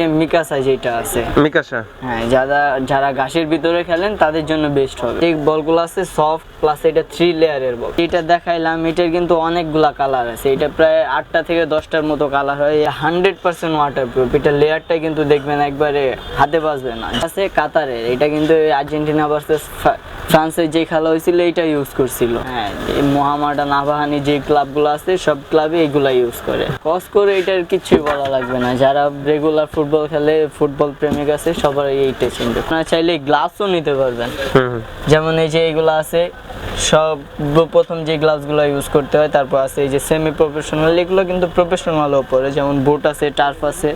যে মিকাসা যেটা আছে। মিকাশা হ্যাঁ যারা যারা ঘাসের ভিতরে খেলেন তাদের জন্য বেস্ট হবে। এই বলগুলো আছে সফট প্লাস এটা থ্রি লেয়ারের বল এটা দেখাইলাম এটার কিন্তু অনেকগুলা কালার আছে। এটা প্রায় আটটা থেকে দশটার মতো কালার হয়। হান্ড্রেড পার্সেন্ট ওয়াটার প্রুফ এটা লেয়ারটা কিন্তু দেখবেন একবারে হাতে বাজবে না। আছে কাতারের। এটা কিন্তু আর্জেন্টিনা ভার্সেস ফ্রান্সের যে খেলা হয়েছিল এইটা ইউজ করছিল। হ্যাঁ এই মোহামাডান আবাহানি যে ক্লাবগুলো আছে সব ক্লাবে এগুলা ইউজ করে। কস করে এটার কিছুই বলা লাগবে না। যারা রেগুলার ফুটবল খেলে ফুটবল প্রেমিক আছে সবার এইটাই চিনবে আপনারা চাইলে গ্লাভসও নিতে পারবেন। যেমন এই যে এগুলো আছে সব প্রথম যে গ্লাভসগুলো ইউজ করতে হয় তারপর আছে এই যে সেমি প্রফেশনাল এগুলো কিন্তু প্রফেশনাল উপরে যেমন বুট আছে টার্ফ আছে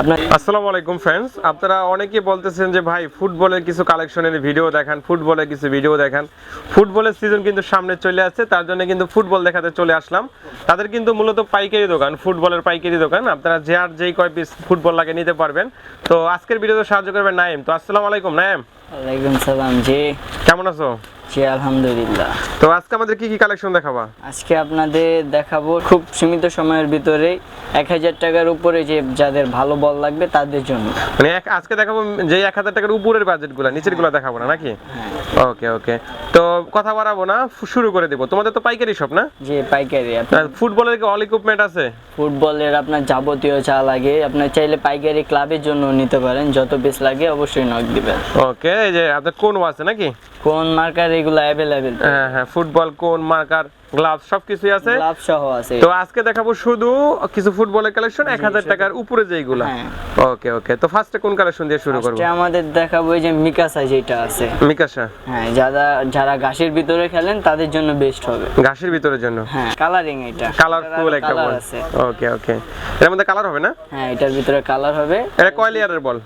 আপনার আসসালামু আলাইকুম ফ্রেন্ডস আপনারা অনেকেই বলতেছেন যে ভাই ফুটবলের কিছু কালেকশনের ভিডিও দেখান ফুটবলের কিছু ভিডিও দেখান। ফুটবলের সিজন কিন্তু সামনে চলে আসছে তার জন্য কিন্তু ফুটবল দেখাতে চলে আসলাম। তাদের কিন্তু মূলত পাইকারি দোকান ফুটবলের পাইকারি দোকান আপনারা যে আর যেই কয় পিস ফুটবল লাগে নিতে পারবেন। তো আজকের ভিডিওতে সাহায্য করবেন নাইম। তো আসসালামু আলাইকুম নাইম। ওয়ালাইকুম সালাম জি। কেমন আছো? জি আলহামদুলিল্লাহ। তো আজকে আমাদের কি কি কালেকশন দেখাবা? আজকে আপনাদের দেখাবো খুব সীমিত সময়ের ভিতরে এক হাজার টাকার উপরে যে যাদের ভালো বল লাগবে তাদের জন্য। মানে আজকে দেখাবো যে এক হাজার টাকার উপরের বাজেটগুলা নিচেরগুলা দেখাবো না নাকি? হ্যাঁ। ওকে ওকে। তো কথা বাড়াবো না শুরু করে দেবো। তোমাদের তো পাইকারি শপ না? যে পাইকারি। আপনার ফুটবলের কি অল ইকুইপমেন্ট আছে? ফুটবলের আপনার যাবতীয় চা লাগে আপনার চাইলে পাইকারি ক্লাবের জন্য নিতে পারেন যত বেশ লাগে অবশ্যই নক দিবেন। ওকে এই যে আপনার কোন আছে নাকি? কোন মার্কার এগুলো অ্যাভেলেবেল হ্যাঁ হ্যাঁ ফুটবল কোন মার্কার গ্লাভস সব কিছুই আছে। গ্লাভ সহ আছে। তো আজকে দেখাবো শুধু কিছু ফুটবলের কালেকশন এক হাজার টাকার উপরে যেইগুলো। হ্যাঁ। ওকে ওকে। তো ফার্স্টে কোন কালেকশন দিয়ে শুরু করব? আমাদের দেখাবো এই যে মিকাসা যেটা আছে। মিকাশা হ্যাঁ যারা যারা ঘাসের ভিতরে খেলেন তাদের জন্য বেস্ট হবে। ঘাসের ভিতরের জন্য? হ্যাঁ কালারিং এটা। কালারফুল একটা বল ওকে ওকে। এর মধ্যে কালার হবে না? হ্যাঁ এটার ভিতরে কালার হবে। এটা কয় লেয়ারের বল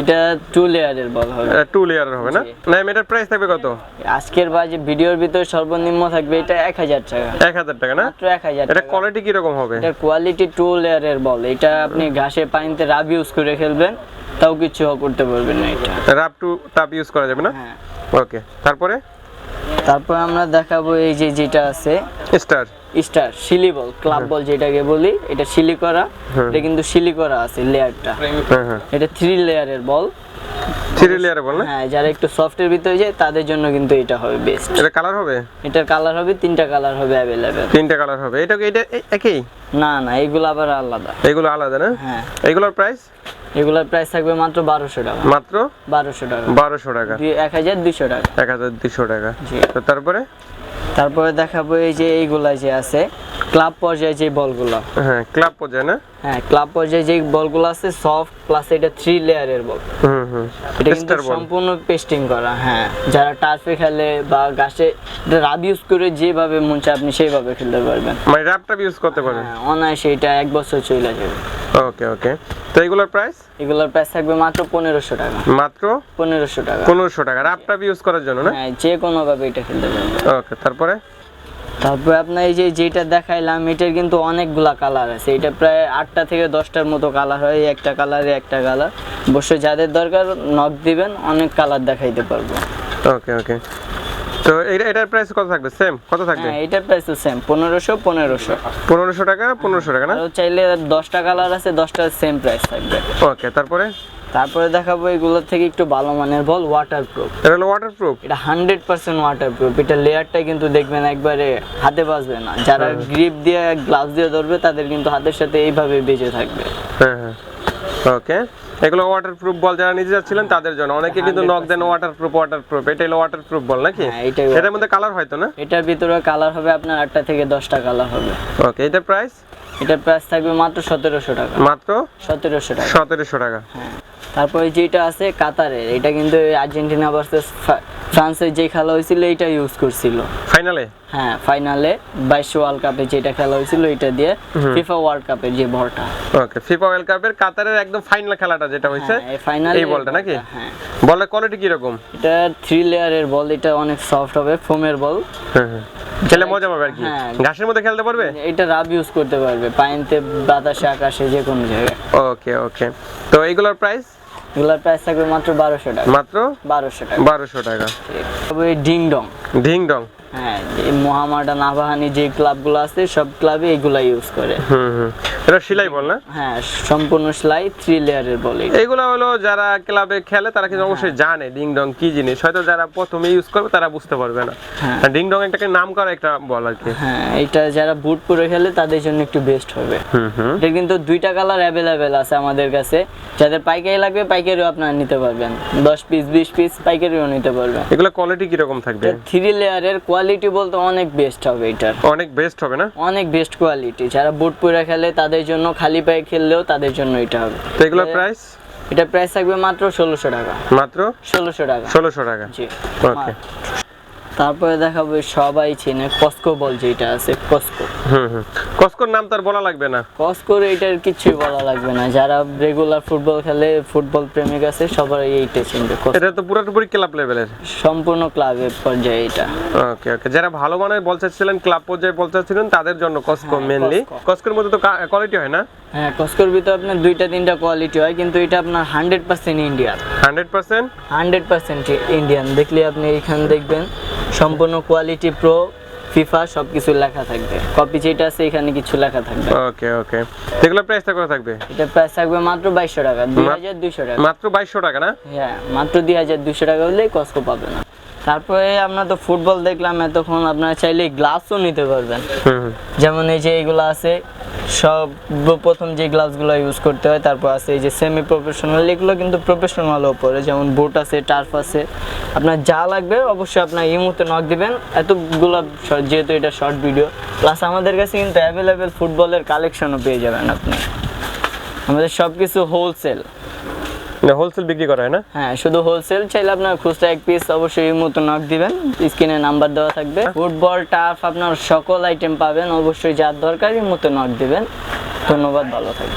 এটা টু লেয়ারের বল হবে। এটা টু লেয়ারের হবে না। না এটার প্রাইস থাকবে কত? আজকের বাজে ভিডিওর ভিতরে সর্বনিম্ন থাকবে এটা এক হাজার হাজার টাকা। এক হাজার টাকা না? মাত্র এক হাজার এটা টাকা। কোয়ালিটি কীরকম হবে? এটার কোয়ালিটি টু লেয়ারের বল। এটা আপনি ঘাসে পানিতে রাব ইউজ করে খেলবেন তাও কিছু করতে পারবেন না এটা। রাপ টু টাপ ইউজ করা যাবে না? হ্যাঁ। ওকে তারপরে? তারপর আমরা দেখাবো এই যে যেটা আছে। স্টার স্টার শিলি বল ক্লাব বল যেটাকে বলি এটা শিলি করা। এটা কিন্তু শিলি করা আছে লেয়ারটা হ্যাঁ হ্যাঁ। এটা থ্রি লেয়ারের বল থ্রি লেয়ারে বল হ্যাঁ যারা একটু সফটের ভিতরে যায় তাদের জন্য কিন্তু এটা হবে বেস্ট এটা কালার হবে? এটার কালার হবে তিনটা কালার হবে अवेलेबल তিনটা কালার হবে। এটা এটা একই? না না এগুলো আবার আলাদা। এগুলো আলাদা না? হ্যাঁ। এগুলোর প্রাইস এগুলোর প্রাইস থাকবে মাত্র বারোশো টাকা। মাত্র? বারোশো টাকা। বারোশো টাকা। দুই- এক হাজার দুইশো টাকা। এক হাজার দুশো টাকা। জি। তো তারপরে? তারপরে দেখাবো এই যে এইগুলা যে আছে ক্লাব পর্যায়ে যে বলগুলো। হ্যাঁ ক্লাব পর্যায়ে না? হ্যাঁ ক্লাব পর্যায়ে যে বলগুলো আছে সফট প্লাস এটা থ্রি লেয়ারের বল। হুম হুম। এটা কিন্তু সম্পূর্ণ পেস্টিং করা হ্যাঁ। যারা টার্ফে খেলে বা গাছে রাব ইউজ করে যেভাবে মন চায় আপনি সেইভাবে খেলতে পারবেন। মানে র্যাপটা ইউজ করতে পারবেন? হ্যাঁ অনায়াসে এটা এক বছর চলে যাবে। ওকে ওকে তো এগুলোর প্রাইস এগুলোর প্রাইস থাকবে মাত্র পনেরোশো টাকা। মাত্র? পনেরোশো টাকা। পনেরোশো টাকা। র্যাপটা ইউজ করার জন্য না? হ্যাঁ যে কোনো ভাবে এটা খেলতে পারবেন ওকে তারপরে? তারপরে আপনার এই যে যেটা দেখাইলাম এটার কিন্তু অনেকগুলা কালার আছে। এটা প্রায় আটটা থেকে দশটার মতো কালার হয়। একটা কালারে একটা কালার অবশ্যই যাদের দরকার নক দিবেন অনেক কালার দেখাইতে পারব। ওকে ওকে তো এটা এটার প্রাইস কত থাকবে? সেম কত থাকবে? হ্যাঁ এটার প্রাইস তো সেম পনেরোশো পনেরোশো। পনেরোশো টাকা পনেরোশো টাকা না? আরও চাইলে দশটা কালার আছে দশটার সেম প্রাইস থাকবে। ওকে তারপরে? তারপরে দেখাবো এগুলোর থেকে একটু ভালো মানের বল ওয়াটার প্রুফ এটা হলো ওয়াটার প্রুফ এটা হান্ড্রেড পার্সেন্ট ওয়াটার প্রুফ এটা লেয়ারটা কিন্তু দেখবেন একবারে হাতে বাজবে না। যারা গ্রিপ দিয়ে গ্লাভস দিয়ে ধরবে তাদের কিন্তু হাতের সাথে এইভাবে বেঁচে থাকবে। হ্যাঁ হ্যাঁ। ওকে এগুলো ওয়াটার প্রুফ বল যারা নিতে যাচ্ছিলেন তাদের জন্য। অনেকে কিন্তু নক দেন ওয়াটার প্রুফ ওয়াটার প্রুফ এটা হলো ওয়াটার প্রুফ বল নাকি? হ্যাঁ, এটার মধ্যে কালার হয়তো না? এটার ভিতরে কালার হবে আপনার আটটা থেকে দশটা কালার হবে। ওকে এটার প্রাইস এটার প্রাইস থাকবে মাত্র সতেরোশো টাকা। মাত্র? সতেরোশো টাকা। সতেরোশো টাকা। হ্যাঁ। তারপরে যেটা আছে কাতারের। এটা কিন্তু আর্জেন্টিনা ভার্সেস ফ্রান্সের যে খেলা হয়েছিল এটা ইউজ করছিল। ফাইনালে? হ্যাঁ ফাইনালে বাইশ ওয়ার্ল্ড কাপে যেটা খেলা হয়েছিল এটা দিয়ে ফিফা ওয়ার্ল্ড কাপের যে বলটা। ওকে ফিফা ওয়ার্ল্ড কাপের কাতারের একদম ফাইনাল খেলাটা যেটা হয়েছে হ্যাঁ, এই ফাইনাল এই বলটা নাকি? হ্যাঁ। বলের কোয়ালিটি কি রকম এটা থ্রি লেয়ারের বল এটা অনেক সফট হবে ফোমের বল খেলে মজা পাবে আর কি? হ্যাঁ। ঘাসের মধ্যে খেলতে পারবে? এটা রাব ইউজ করতে পারবে পানিতে বাতাসে আকাশে যে কোনো জায়গায়। ওকে ওকে। তো এইগুলোর প্রাইস এগুলোর প্রাইস থাকবে মাত্র বারোশো টাকা। মাত্র? বারোশো টাকা। বারোশো টাকা। তবে ডিং ডং ঢিং ডং হ্যাঁ এই মোহামেডান আবাহানি যে ক্লাবগুলো আছে সব ক্লাবে এগুলা ইউজ করে। হুম হুম। এটা সেলাই বল না? হ্যাঁ সম্পূর্ণ সেলাই থ্রি লেয়ারের বলে এগুলো হলো যারা ক্লাবে খেলে তারা কিন্তু অবশ্যই জানে ডিং ডং কি জিনিস। হয়তো যারা প্রথমে ইউজ করবে তারা বুঝতে পারবে না। হ্যাঁ। ডিং ডং এটাকে নাম করা একটা বল আর কি। হ্যাঁ এটা যারা বুট পরে খেলে তাদের জন্য একটু বেস্ট হবে। হুম হুম। এটা কিন্তু দুইটা কালার অ্যাভেলেবেল আছে আমাদের কাছে। যাদের পাইকারি লাগবে পাইকারিও আপনারা নিতে পারবেন। দশ পিস বিশ পিস পাইকারিও নিতে পারবেন। এগুলো কোয়ালিটি কীরকম থাকবে? থ্রি লেয়ারের কোয়ালিটি বলতে অনেক বেস্ট হবে এটার। অনেক বেস্ট হবে না? অনেক বেস্ট কোয়ালিটি যারা বুট পরে খেলে তাদের জন্য খালি পায়ে খেললেও তাদের জন্য এটা হবে। তো এগুলোর প্রাইস এটা প্রাইস থাকবে মাত্র ষোলোশো টাকা। মাত্র? ষোলোশো টাকা। ষোলোশো টাকা। জি। ওকে তারপরে দেখাবো সবাই চেনে কস্কো বল যেটা আছে কস্কো হুম হুম। কসকোর নাম তার বলা লাগবে না। কস্কোর এইটার কিছুই বলা লাগবে না। যারা রেগুলার ফুটবল খেলে ফুটবল প্রেমিক আছে সবাই এইটা চিনবে। এটা তো পুরোপুরি ক্লাব লেভেলের সম্পূর্ণ ক্লাবের পর্যায়ে এটা। ওকে ওকে যারা ভালো মানের বল চাচ্ছিলেন ক্লাব পর্যায়ে বল চাচ্ছিলেন তাদের জন্য কসকো Costco। কসকোর মধ্যে তো কোয়ালিটি হয় না? হ্যাঁ কস্কোর ভিতরে আপনার দুইটা তিনটা কোয়ালিটি হয় কিন্তু এটা আপনার hundred percent Indian hundred percent hundred percent Indian দেখলে আপনি এখানে দেখবেন। সম্পূর্ণ কোয়ালিটি প্রো ফিফা সব কিছু লেখা থাকবে। কপি যেটা আছে এখানে কিছু লেখা থাকবে। ওকে ওকে এগুলো প্রাইসটা কত থাকবে? এটা প্রাইস থাকবে মাত্র বাইশশো টাকা দুই হাজার দুইশো টাকা। মাত্র বাইশশো টাকা না? হ্যাঁ মাত্র দুই হাজার দুশো টাকা হলেই কস্কো পাবে না। তারপরে আমরা তো ফুটবল দেখলাম এতক্ষণ আপনারা চাইলে গ্লাভসও নিতে পারবেন। যেমন এই যে এগুলো আছে সব প্রথম যে গ্লাভসগুলো ইউজ করতে হয়, তারপর আছে এই যে সেমি প্রফেশনাল এগুলো কিন্তু প্রফেশনাল ওপরে যেমন বোট আছে টার্ফ আছে। আপনার যা লাগবে অবশ্যই আপনার এই মুহূর্তে নক দিবেন। এতগুলো যেহেতু এটা শর্ট ভিডিও প্লাস আমাদের কাছে কিন্তু অ্যাভেলেবেল ফুটবলের কালেকশনও পেয়ে যাবেন আপনি। আমাদের সব কিছু হোলসেল হোলসেল বিক্রি করা হয় না? হ্যাঁ শুধু হোলসেল চাইলে আপনার খুচরা এক পিস অবশ্যই মতো নক দিবেন। স্ক্রিনে নাম্বার দেওয়া থাকবে। ফুটবল টার্ফ আপনার সকল আইটেম পাবেন। অবশ্যই যার দরকার মতো নক দিবেন। ধন্যবাদ ভালো থাকবেন।